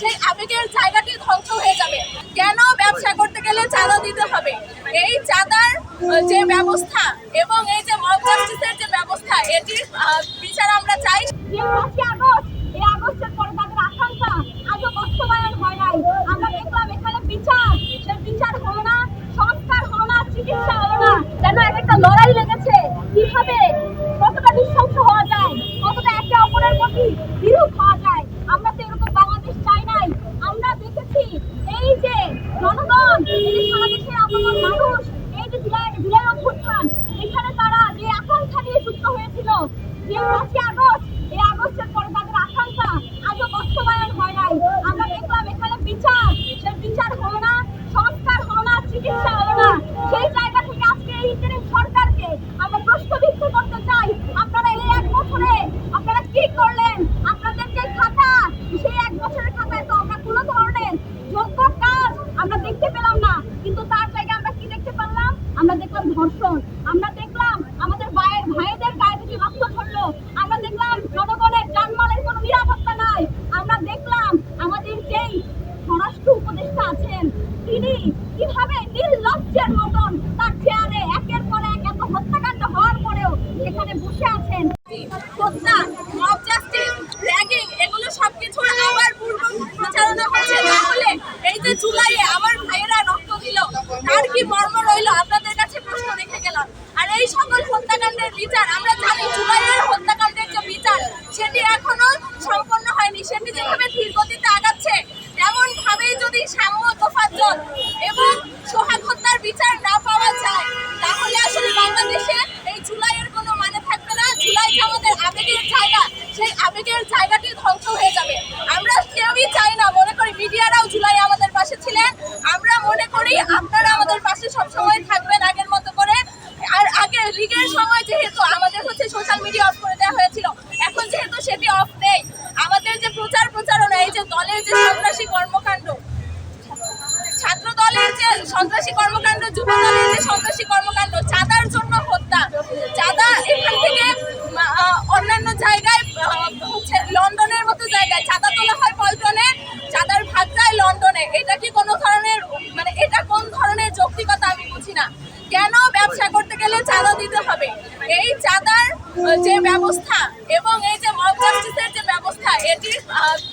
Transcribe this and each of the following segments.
সেই আবেগের জায়গাটি ধ্বংস হয়ে যাবে। কেন ব্যবসা করতে গেলে চাঁদা দিতে হবে? এই চাঁদার যে ব্যবস্থা এবং এই যে মব যে ব্যবস্থা, এটির বিচার আমরা চাই। আগস্ট, এই আগস্টের পরে যে আগস্ট। এই আগস্টের পরে তাদের আকাঙ্ক্ষা আজও বাস্তবায়ন হয় নাই। আমরা দেখলাম এখানে বিচার। সে বিচার হলো না, সংস্কার হলো চিকিৎসা হলো না। সেই জায়গা থেকে আজকে এই সরকারকে আমরা প্রশ্নবিদ্ধ করতে চাই। আপনারা এই এক বছরে আপনারা কি করলেন? আপনাদের যে সেই এক বছরের খাতায় তো আমরা কোনো ধরনের যোগ্য কাজ আমরা দেখতে পেলাম না। কিন্তু তার জায়গায় আমরা কি দেখতে পারলাম? আমরা দেখলাম ধর্ষণ আমরা দেখলাম আমাদের ভাইয়ের ভাইদের গায়ে থেকে রক্ত ঝরলো আমরা দেখলাম জনগণের জানমালের কোনো নিরাপত্তা নাই আমরা দেখলাম আমাদের যেই স্বরাষ্ট্র উপদেষ্টা আছেন। তিনি কীভাবে নির্লজ্জের মতন তার চেয়ারে একের পর এক এত হত্যাকাণ্ড হওয়ার পরেও সেখানে বসে আছেন? এগুলো সবকিছুর আবার পূর্ব প্রচারণা এই যে জুলাইয়ে আমার ভাইয়েরা রক্ত দিল, তার কি মর্ম রইল? আপনাদের কাছে প্রশ্ন রেখে গেলাম। আর এই সকল হত্যাকাণ্ডের বিচার, আমরা জানি জুলাইয়ের হত্যাকাণ্ডের যে বিচার, সেটি এখনও সম্পন্ন হয়নি। সেটি যেভাবে যদি সাম্য তোফাজ্জল এবং সোহাগ হত্যার বিচার না পাওয়া যায়, তাহলে আসলে বাংলাদেশে এই জুলাইয়ের কোনো মানে থাকবে না। জুলাই যে আমাদের আবেগের জায়গা, সেই আবেগের জায়গাটি ধ্বংস হয়ে যাবে। আমরা কেউই চাই না, মনে করি মিডিয়ারাও জুলাই আমাদের পাশে ছিলেন। আমরা মনে করি আপনারা আমাদের পাশে সব সময় থাকবেন আগের মতো করে। আর আগে লিগের সময় যেহেতু আমাদের হচ্ছে সোশ্যাল মিডিয়া অফ করে দেওয়া হয়েছিল, এখন যেহেতু সেটি অফ নেই, আমাদের যে প্রচার প্রচারণা, এই যে দলের যে সন্ত্রাসী যে সন্ত্রাসী কর্মকাণ্ড যুব দলের যে সন্ত্রাসী কর্মকাণ্ড, চাঁদার জন্য হত্যা। চাঁদা এখান থেকে অন্যান্য জায়গায় হচ্ছে লন্ডনের মতো জায়গায়। চাঁদা তোলা হয় পল্টনে, চাঁদার ভাগ যায় লন্ডনে। এটা কি কোনো ধরনের মানে এটা কোন ধরনের যৌক্তিকতা আমি বুঝি না। কেন ব্যবসা করতে গেলে চাঁদা দিতে হবে? এই চাঁদার যে ব্যবস্থা এবং এই যে মব জাস্টিসের যে ব্যবস্থা, এটির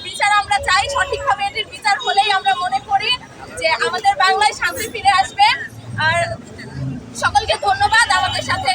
বিচার আমরা চাই সঠিকভাবে। এটির বিচার হলেই যে আমাদের বাংলায় শান্তি ফিরে আসবে আর সকলকে ধন্যবাদ আমাদের সাথে